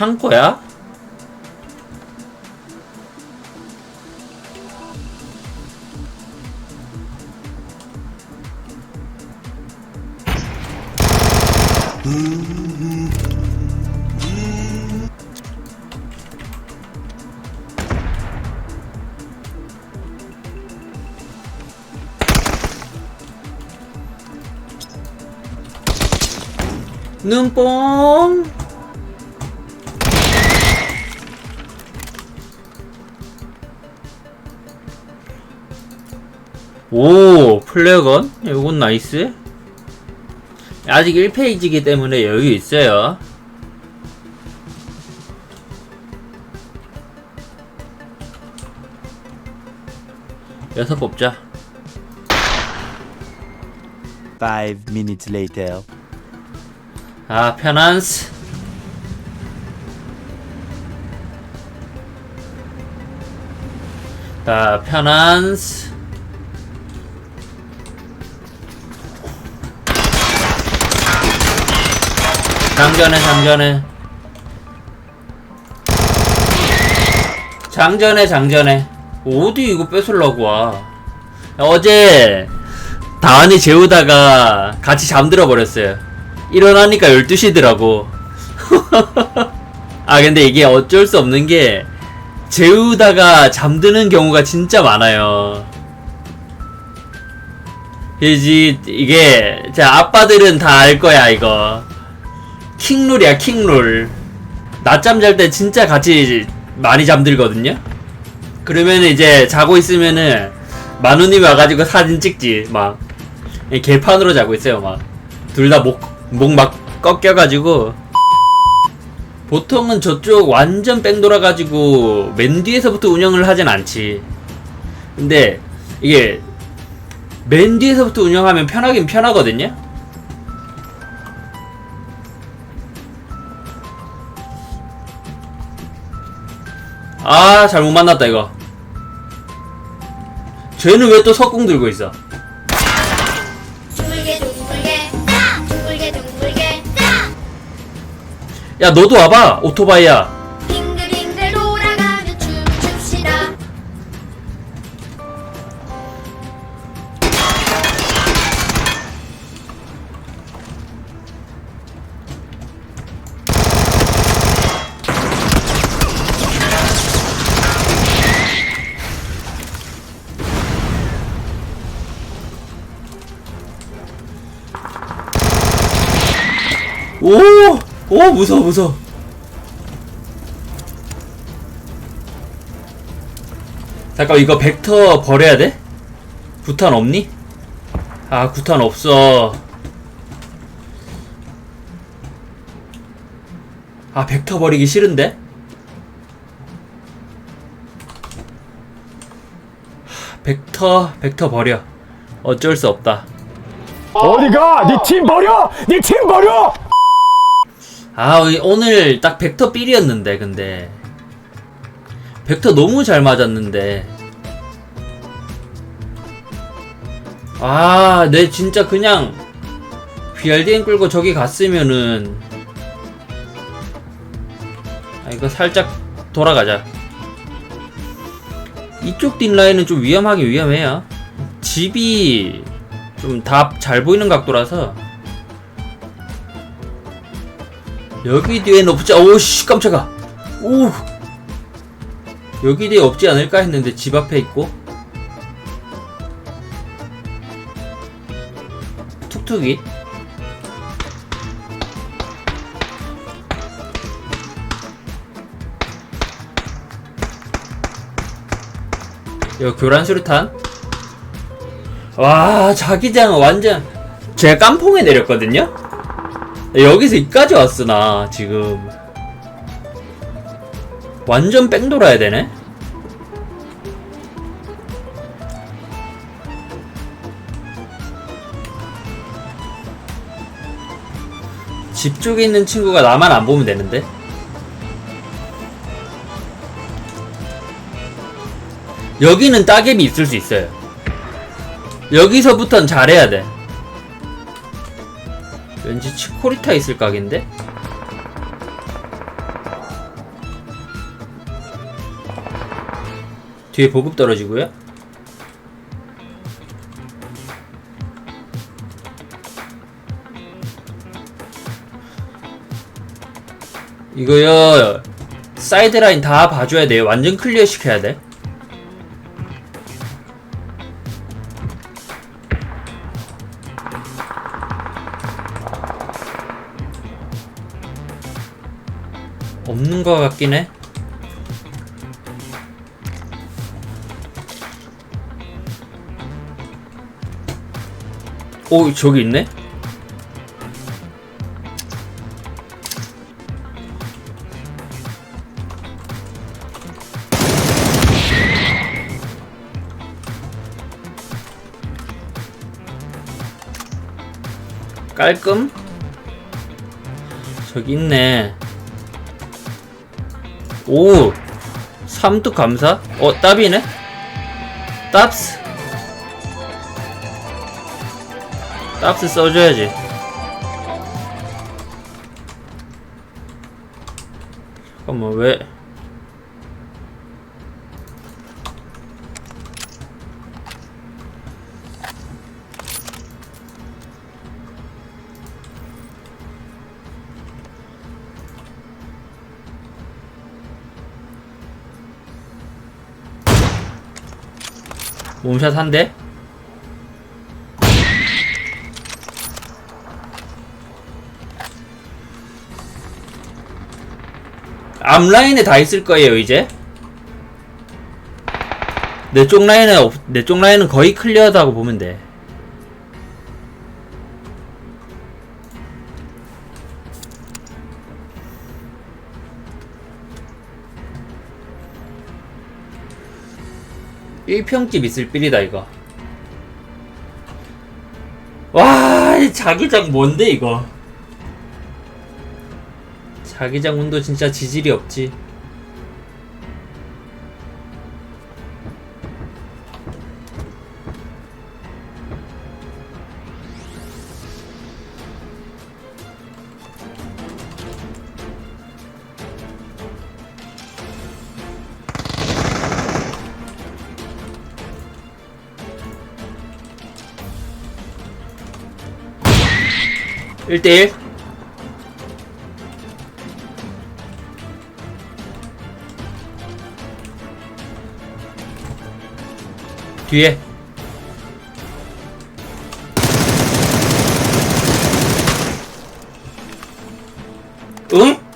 창고야? 눈뽕 오 플레어건? 이건 나이스. 아직 1페이지이기 때문에 여유 있어요. 여섯 뽑자. Five minutes later. 아 편안스. 자 편안스 장전해 장전해. 장전해 장전해. 어디 이거 뺏으려고 와. 어제 다은이 재우다가 같이 잠들어 버렸어요. 일어나니까 12시더라고. 아 근데 이게 어쩔 수 없는 게 재우다가 잠드는 경우가 진짜 많아요. 그지? 이게 자 아빠들은 다 알 거야 이거 킹룰이야 킹룰. 낮잠 잘 때 진짜 같이 많이 잠들거든요? 그러면 이제 자고 있으면은 만우님이 와가지고 사진 찍지 막. 개판으로 자고 있어요 막. 둘 다 목 목 막 꺾여가지고. 보통은 저쪽 완전 뺑 돌아가지고 맨 뒤에서부터 운영을 하진 않지. 근데 이게 맨 뒤에서부터 운영하면 편하긴 편하거든요 아 잘못 만났다 이거. 쟤는 왜 또 석궁 들고 있어? 야 너도 와봐 오토바이야 오! 오 무서워 무서워 잠깐 이거 벡터 버려야 돼? 구탄 없니? 아 구탄 없어 아 벡터 버리기 싫은데? 하, 벡터 벡터 버려 어쩔 수 없다 어디가? 네 팀 버려! 네 팀 버려! 아 이- 오늘 딱 벡터 삘이었는데 근데. 벡터 너무 잘 맞았는데. 아내 진짜 그냥 BRDM 끌고 저기 갔으면은. 아 이거 살짝 돌아가자. 이쪽 뒷라인은 좀 위험하긴 위험해요. 집이 좀 다 잘 보이는 각도라서 여기 뒤에는 없지 오씨 깜짝아. 오 여기 뒤에 없지 않을까 했는데 집 앞에 있고. 툭툭이. 여 교란 수류탄? 와 자기장 완전. 제가 깜풍에 내렸거든요 여기서 이까지 왔어 나 지금. 완전 뺑 돌아야 되네? 집 쪽에 있는 친구가 나만 안 보면 되는데? 여기는 따개비 있을 수 있어요. 여기서부턴 잘해야 돼 왠지 치코리타 있을 각인데? 뒤에 보급 떨어지고요. 이거요 사이드라인 다 봐줘야 돼요 완전 클리어 시켜야 돼 해. 오, 저기 있네? 깔끔? 저기 있네. 오! 삼뚝 감사? 어, 따비네? 따스? 따스 써줘야지. 잠깐만, 왜? 몸샷 한 대? 앞라인에 다 있을 거예요 이제 내 쪽 라인에 없, 내쪽 라인은 거의 클리어하다고 보면 돼 일평집 있을 삘이다 이거 와, 이 자기장 뭔데 이거? 자기장 운도 진짜 지질이 없지. 일대일 뒤에 응?